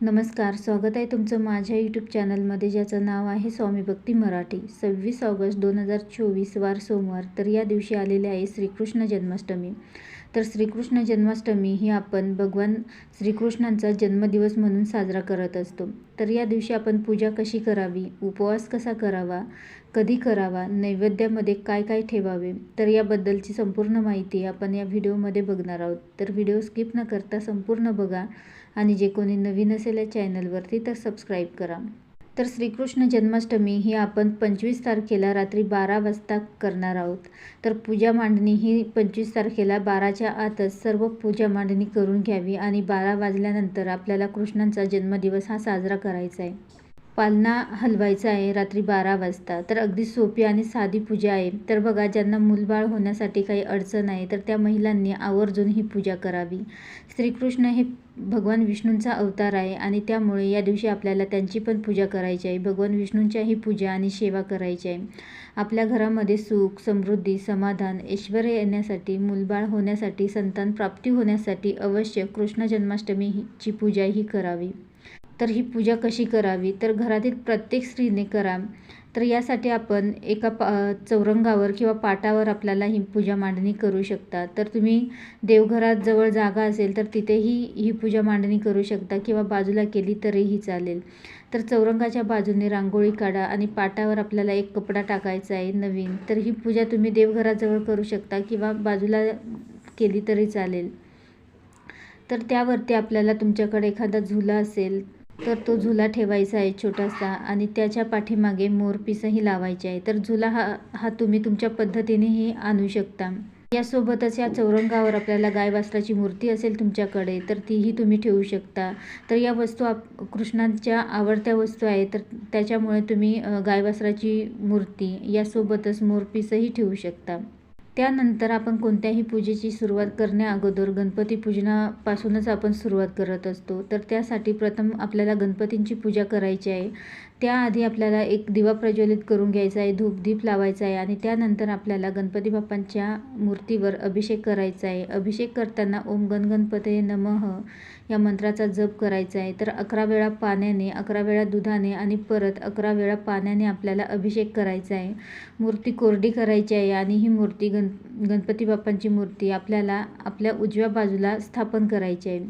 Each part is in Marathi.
नमस्कार स्वागत आहे तुमचं माझ्या यूट्यूब चॅनलमध्ये ज्याचं नाव आहे स्वामी भक्ती मराठी. सव्वीस ऑगस्ट दोन हजार चोवीस वार सोमवार तर या दिवशी आलेले आहे श्रीकृष्ण जन्माष्टमी. तर श्रीकृष्ण जन्माष्टमी ही आपण भगवान श्रीकृष्णांचा जन्मदिवस म्हणून साजरा करत असतो. तर या दिवशी आपण पूजा कशी करावी? उपवास कसा करावा? कधी करावा? नैवेद्यामध्ये काय काय ठेवावे? तर याबद्दलची संपूर्ण माहिती आपण या व्हिडिओमध्ये बघणार आहोत. तर व्हिडिओ स्किप न करता संपूर्ण बघा आणि जे कोणी नवीन असेल या चॅनलवरती तर सबस्क्राईब करा. तर श्रीकृष्ण जन्माष्टमी ही आपण पंचवीस तारखेला रात्री बारा वाजता करणार आहोत. तर पूजा मांडणी ही पंचवीस तारखेला बाराच्या आतच सर्व पूजा मांडणी करून घ्यावी आणि बारा वाजल्यानंतर आपल्याला कृष्णांचा जन्मदिवस हा साजरा करायचा आहे. पालना हलवायचा आहे रात्री बारा वाजता. तर अगदी सोपी आणि साधी पूजा आहे. तर बघा ज्यांना मूलबाळ होण्यासाठी काही अडचण आहे तर त्या महिलांनी आवर्जून ही पूजा करावी. श्रीकृष्ण हे भगवान विष्णूंचा अवतार आहे आणि त्यामुळे या दिवशी आपल्याला त्यांची पण पूजा करायची आहे. भगवान विष्णूंच्याही पूजा आणि सेवा करायची आहे. आपल्या घरामध्ये सुख समृद्धी समाधान ऐश्वर येण्यासाठी मूलबाळ होण्यासाठी संतान प्राप्ती होण्यासाठी अवश्य कृष्ण जन्माष्टमीची पूजा ही करावी. तर ही पूजा कशी करावी? तर घरातील प्रत्येक स्त्रीने करा. तर यासाठी आपण एका पा चौरंगावर किंवा पाटावर आपल्याला ही पूजा मांडणी करू शकता. तर तुम्ही देवघरात जवळ जागा असेल तर तिथेही ही पूजा मांडणी करू शकता किंवा बाजूला केली तरीही चालेल. तर चौरंगाच्या बाजूने रांगोळी काढा आणि पाटावर आपल्याला एक कपडा टाकायचा आहे नवीन. तर ही पूजा तुम्ही देवघराजवळ करू शकता किंवा बाजूला केली तरी चालेल. तर त्यावरती आपल्याला तुमच्याकडे एखादा झुला असेल तर तो झुला ठेवायचा आहे छोटासा आणि त्याच्या पाठीमागे मोरपीसही लावायचे आहे. तर झुला हा हा तुम्ही तुमच्या पद्धतीनेही आणू शकता. यासोबतच या चौरंगावर आपल्याला गायवासराची मूर्ती असेल तुमच्याकडे तर तीही तुम्ही ठेवू शकता. तर या वस्तू आप कृष्णांच्या आवडत्या वस्तू आहे तर त्याच्यामुळे तुम्ही गाय वासराची मूर्ती यासोबतच मोरपीसही ठेवू शकता. त्यानंतर आपण कोणत्याही पूजेची सुरुवात करण्याअगोदर गणपती पूजनापासूनच आपण सुरुवात करत असतो. तर त्यासाठी प्रथम आपल्याला गणपतींची पूजा करायची आहे. त्याआधी आपल्याला एक दिवा प्रज्वलित करून घ्यायचा आहे धूपदीप लावायचा आहे आणि त्यानंतर आपल्याला गणपती बाप्पांच्या मूर्तीवर अभिषेक करायचा आहे. अभिषेक करताना ओम गण गणपते नमः या मंत्राचा जप करायचा आहे. तर अकरा वेळा पाण्याने अकरा वेळा दुधाने आणि परत अकरा वेळा पाण्याने आपल्याला अभिषेक करायचा आहे. मूर्ती कोरडी करायची आहे आणि ही मूर्ती गण गणपती बाप्पांची मूर्ती आपल्याला आपल्या उजव्या बाजूला स्थापन करायची आहे.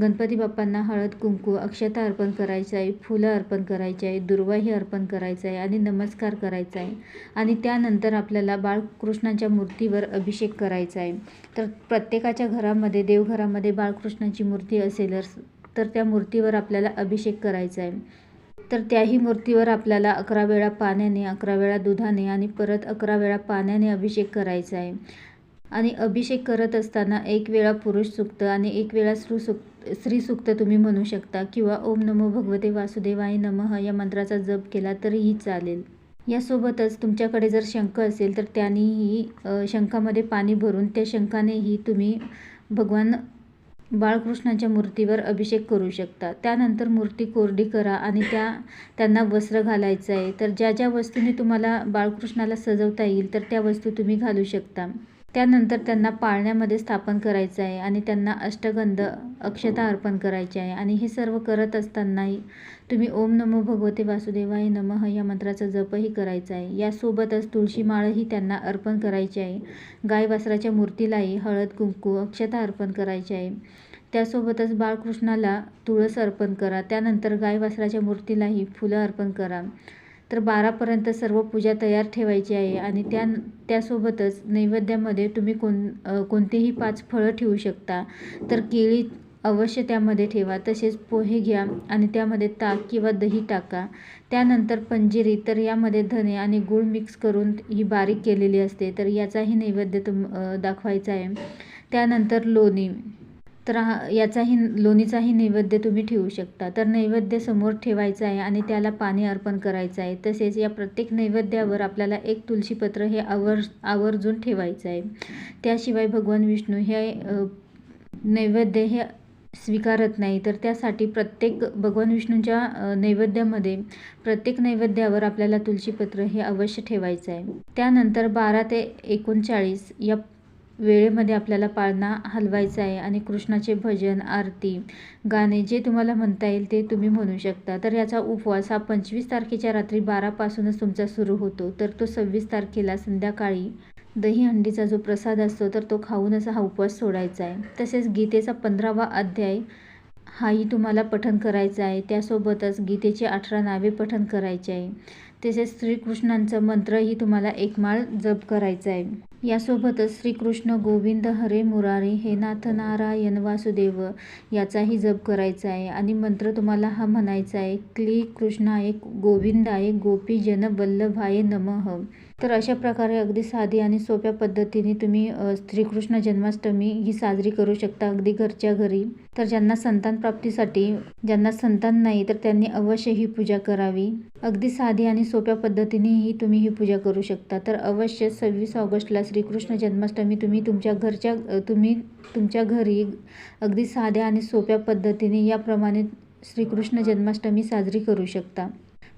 गणपती बाप्पांना हळद कुंकू अक्षता अर्पण करायचं आहे फुलं अर्पण करायची आहे. दुर्वाही अर्पण करायचं आहे आणि नमस्कार करायचा आहे आणि त्यानंतर आपल्याला बाळकृष्णाच्या मूर्तीवर अभिषेक करायचा आहे तर प्रत्येकाच्या घरामध्ये देवघरामध्ये बाळकृष्णाची मूर्ती असेल तर त्या मूर्तीवर आपल्याला अभिषेक करायचा आहे तर त्याही मूर्तीवर आपल्याला अकरा वेळा पाण्याने अकरा वेळा दुधाने आणि परत अकरा वेळा पाण्याने अभिषेक करायचा आहे आणि अभिषेक करत असताना एक वेळा पुरुष सुक्त आणि एक वेळा सुक्त श्रीसुक्त तुम्ही म्हणू शकता किंवा ओम नमो भगवते वासुदेवाय नमः या मंत्राचा जप केला तरीही चालेल. यासोबतच तुमच्याकडे जर शंख असेल तर त्यांनीही शंखामध्ये पाणी भरून त्या शंखानेही तुम्ही भगवान बाळकृष्णाच्या मूर्तीवर अभिषेक करू शकता. त्यानंतर मूर्ती कोरडी करा आणि त्या त्यांना वस्त्र घालायचं आहे तर ज्या ज्या वस्तूंनी तुम्हाला बाळकृष्णाला सजवता येईल तर त्या वस्तू तुम्ही घालू शकता. त्यानंतर त्यांना पाळण्यामध्ये स्थापन करायचं आहे आणि त्यांना अष्टगंध अक्षता अर्पण करायची आहे. आणि हे सर्व करत असतानाही तुम्ही ओम नमो भगवते वासुदेवाय नमः या मंत्राचा जपही करायचा आहे. यासोबतच तुळशी माळही त्यांना अर्पण करायची आहे. गाय वासराच्या मूर्तीलाही हळद कुंकू अक्षता अर्पण करायची आहे. त्यासोबतच बाळकृष्णाला तुळस अर्पण करा. त्यानंतर गाय वासराच्या मूर्तीलाही फुलं अर्पण करा. तर बारापर्यंत सर्व पूजा तयार ठेवायची आहे आणि त्या त्यासोबतच नैवेद्यामध्ये तुम्ही कोण कोणतेही पाच फळं ठेवू शकता. तर केळी अवश्य त्यामध्ये ठेवा तसेच पोहे घ्या आणि त्यामध्ये ताक किंवा दही टाका. त्यानंतर पंजिरी तर यामध्ये धने आणि गूळ मिक्स करून ही बारीक केलेली असते तर याचाही नैवेद्य तुम दाखवायचा आहे. त्यानंतर लोणी. तर हा याचाही लोणीचाही नैवेद्य तुम्ही ठेवू शकता. तर नैवेद्य समोर ठेवायचं आहे आणि त्याला पाणी अर्पण करायचं आहे. तसेच या प्रत्येक नैवेद्यावर आपल्याला एक तुळशीपत्र हे आवर आवर्जून ठेवायचं आहे. त्याशिवाय भगवान विष्णू हे नैवेद्य हे स्वीकारत नाही. तर त्यासाठी प्रत्येक भगवान विष्णूंच्या नैवेद्यामध्ये प्रत्येक नैवेद्यावर आपल्याला तुळशीपत्र हे अवश्य ठेवायचं आहे. त्यानंतर बारा ते एकोणचाळीस या वेळेमध्ये आपल्याला पाळणा हलवायचा आहे आणि कृष्णाचे भजन आरती गाणे जे तुम्हाला म्हणता येईल ते तुम्ही म्हणू शकता. तर याचा उपवास हा पंचवीस तारखेच्या रात्री बारापासूनच तुमचा सुरू होतो. तर तो सव्वीस तारखेला संध्याकाळी दही हंडीचा जो प्रसाद असतो तर तो खाऊनच हा उपवास सोडायचा आहे. तसेच गीतेचा पंधरावा अध्याय हाही तुम्हाला पठण करायचा आहे. त्यासोबतच गीतेची अठरा नावे पठण करायचे आहे. तसेच श्रीकृष्णांचं मंत्रही तुम्हाला एकमाळ जप करायचा आहे. यासोबतच श्रीकृष्ण गोविंद हरे मुरारी हे नाथनारायण वासुदेव याचाही जप करायचा आहे. आणि मंत्र तुम्हाला हा म्हणायचा आहे क्ली कृष्णाय गोविंदाय गोपीजन वल्लभाय नमः. तर अशा प्रकारे अगदी साधी आणि सोप्या पद्धतीने तुम्ही श्रीकृष्ण जन्माष्टमी ही साजरी करू शकता अगदी घरच्या घरी. तर ज्यांना संतान प्राप्तीसाठी ज्यांना संतान नाही तर त्यांनी अवश्य ही पूजा करावी. अगदी साधी आणि सोप्या पद्धतीने ही तुम्ही ही पूजा करू शकता. तर अवश्य सव्वीस ऑगस्टला श्रीकृष्ण जन्माष्टमी तुम्ही तुमच्या घरच्या तुम्ही तुमच्या घरी अगदी साध्या आणि सोप्या पद्धतीने याप्रमाणे श्रीकृष्ण जन्माष्टमी साजरी करू शकता.